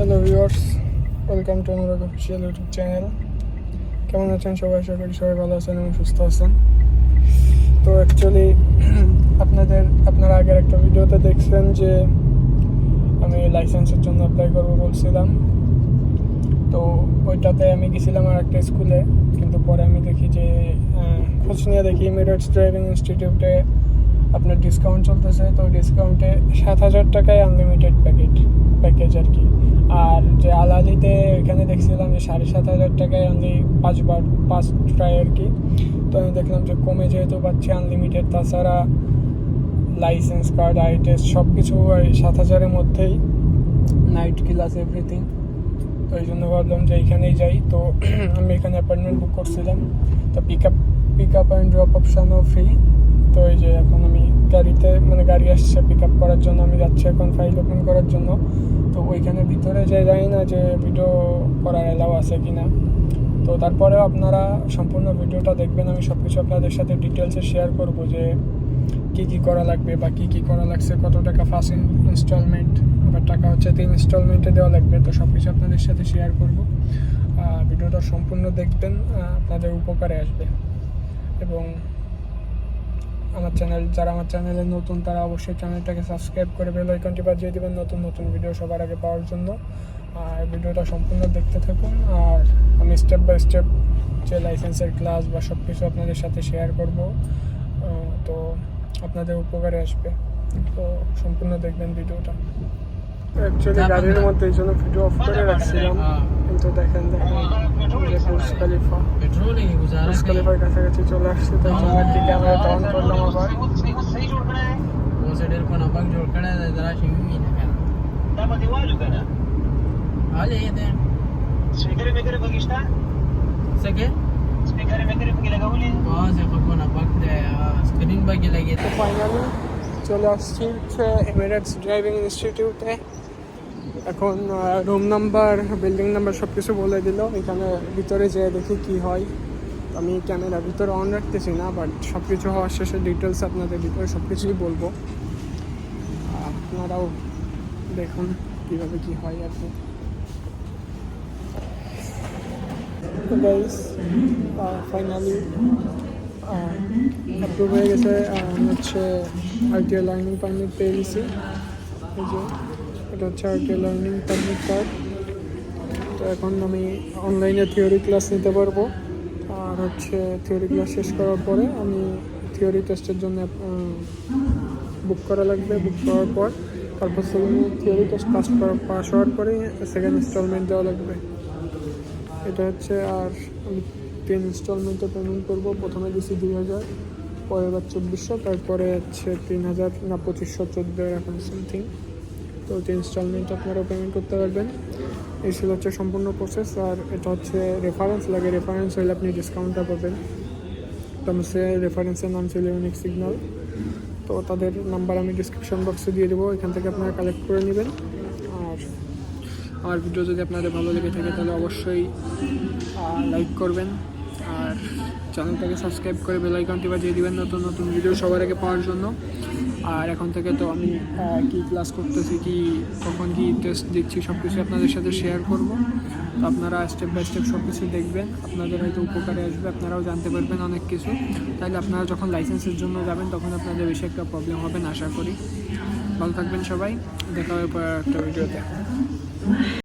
Hello viewers welcome to Anurag official YouTube channel কেমন আছেন সবাই? আশা করি সবাই ভালো আছেন এবং সুস্থ আছেন। তো অ্যাকচুয়ালি আপনাদের, আপনারা আগের একটা ভিডিওতে দেখছেন যে আমি লাইসেন্সের জন্য অ্যাপ্লাই করব বলছিলাম। তো ওইটাতে আমি গেছিলাম আর একটা স্কুলে কিন্তু পরে আমি দেখি যে খোঁজ নিয়ে দেখি মেরিটস ড্রাইভিং ইনস্টিটিউটে আপনার ডিসকাউন্ট চলতেছে। তো ডিসকাউন্টে সাত হাজার টাকায় আনলিমিটেড প্যাকেট প্যাকেজ আর কি। যে এখানে দেখছিলাম যে সাড়ে সাত হাজার টাকায় অনলি পাঁচবার পাঁচ ট্রাই আর কি। তো আমি দেখলাম যে কমে যেহেতু পাচ্ছি আনলিমিটেড তাছাড়া লাইসেন্স কার্ড আই টেস্ট সব কিছু এই সাত হাজারের মধ্যেই নাইট ক্লাস এভরিথিং তো এই জন্য ভাবলাম যে এইখানেই যাই। তো আমি এখানে অ্যাপয়েন্টমেন্ট বুক করছিলাম। তো pick up pick up and drop অপশানও free তো এই যে এখন আমি গাড়িতে মানে গাড়ি আসছে পিক আপ করার জন্য, আমি যাচ্ছি এখন ফাইল ওপেন করার জন্য। তো ওইখানে ভিতরে যে জানি না যে ভিডিও করার এলাও আছে কি না তো তারপরেও আপনারা সম্পূর্ণ ভিডিওটা দেখবেন, আমি সব কিছু আপনাদের সাথে ডিটেলসে শেয়ার করব যে কি কি করা লাগবে বা কি কি করা লাগছে, কত টাকা ফার্স্ট ইনস্টলমেন্ট আবার টাকা হচ্ছে তিন ইনস্টলমেন্টে দেওয়া লাগবে, তো সব কিছু আপনাদের সাথে শেয়ার করব। ভিডিওটা সম্পূর্ণ দেখবেন আপনাদের উপকারে আসবে। এবং আমার চ্যানেল যারা আমার চ্যানেলে নতুন তারা অবশ্যই চ্যানেলটাকে সাবস্ক্রাইব করে বেল আইকনটি বাজিয়ে দেবেন নতুন নতুন ভিডিও সবার আগে পাওয়ার জন্য। আর ভিডিওটা সম্পূর্ণ দেখতে থাকুন। আর আমি স্টেপ বাই স্টেপ যে লাইসেন্সের ক্লাস বা সব কিছু আপনাদের সাথে শেয়ার করব তো আপনাদের উপকারে আসবে। তো সম্পূর্ণ দেখবেন ভিডিওটা অ্যাকচুয়ালি গাড়ির মধ্যে এই জন্য ভিডিও অফ করে রাখছিলাম। কিন্তু দেখেন দেখেন। বুর্জ খলিফা বুর্জ খলিফার কাছাকাছি চলে আসছে তাই জন্য দিকে আমরা টাউন করলাম আবার চলে আসছি হচ্ছে এমিরেটস ড্রাইভিং ইনস্টিটিউটে এখন রুম নাম্বার বিল্ডিং নাম্বার সব কিছু বলে দিল। এখানে ভিতরে যেয়ে দেখি কি হয়। আমি ক্যামেরা ভিতরে অন রাখতেছি না বাট সব কিছু হওয়ার শেষে ডিটেলস আপনাদের ভিতরে সব কিছুই বলব। আপনারাও দেখুন কীভাবে কি হয় আর কি। ফাইনালি অ্যাপ্রুভ হয়ে গেছে হচ্ছে আরটিআই লার্নিং পারমিট পেয়ে গেছি। এটা হচ্ছে আরটিআই লার্নিং পারমিট কার্ড তো এখন আমি অনলাইনে থিওরি ক্লাস নিতে পারব। আর হচ্ছে থিওরি ক্লাস শেষ করার পরে আমি থিওরি টেস্টের জন্য বুক করা লাগবে বুক করার পর। তারপর সেখানে থিওরি টেস্ট পাস করা পাস হওয়ার পরে সেকেন্ড ইনস্টলমেন্ট দেওয়া লাগবে। এটা হচ্ছে আর আমি তিন ইনস্টলমেন্টে পেমেন্ট করব। প্রথমে দিছি দুই হাজার, পরের বার চব্বিশশো, তারপরে হচ্ছে তিন হাজার না, পঁচিশশো, চোদ্দ এরকম সামথিং তো তিন ইনস্টলমেন্ট আপনারা পেমেন্ট করতে পারবেন। এই ছিল হচ্ছে সম্পূর্ণ প্রসেস আর এটা হচ্ছে রেফারেন্স লাগে রেফারেন্স হলে আপনি ডিসকাউন্টটা পাবেন। তো সে রেফারেন্সের নাম ছিল ইউনিক সিগন্যাল তো তাদের নাম্বার আমি ডিসক্রিপশন বক্সে দিয়ে দেবো। এখান থেকে আপনারা কালেক্ট করে নেবেন। আর আমার ভিডিও যদি আপনাদের ভালো লেগে থাকে তাহলে অবশ্যই লাইক করবেন। আর চ্যানেলটাকে সাবস্ক্রাইব করে বেল আইকনটি বাজিয়ে দেবেন। নতুন নতুন ভিডিও সবার আগে পাওয়ার জন্য। আর এখন থেকে তো আমি কী ক্লাস করতেছি, কি, কখন কী টেস্ট দিচ্ছি সব কিছু আপনাদের সাথে শেয়ার করব। তো আপনারা স্টেপ বাই স্টেপ সব কিছু দেখবেন, আপনাদের হয়তো উপকারে আসবে, আপনারাও জানতে পারবেন অনেক কিছু। তাহলে আপনারা যখন লাইসেন্সের জন্য যাবেন, তখন আপনাদের বেশি একটা প্রবলেম হবে না, আশা করি। ভালো থাকবেন সবাই, দেখা হবে একটা ভিডিওতে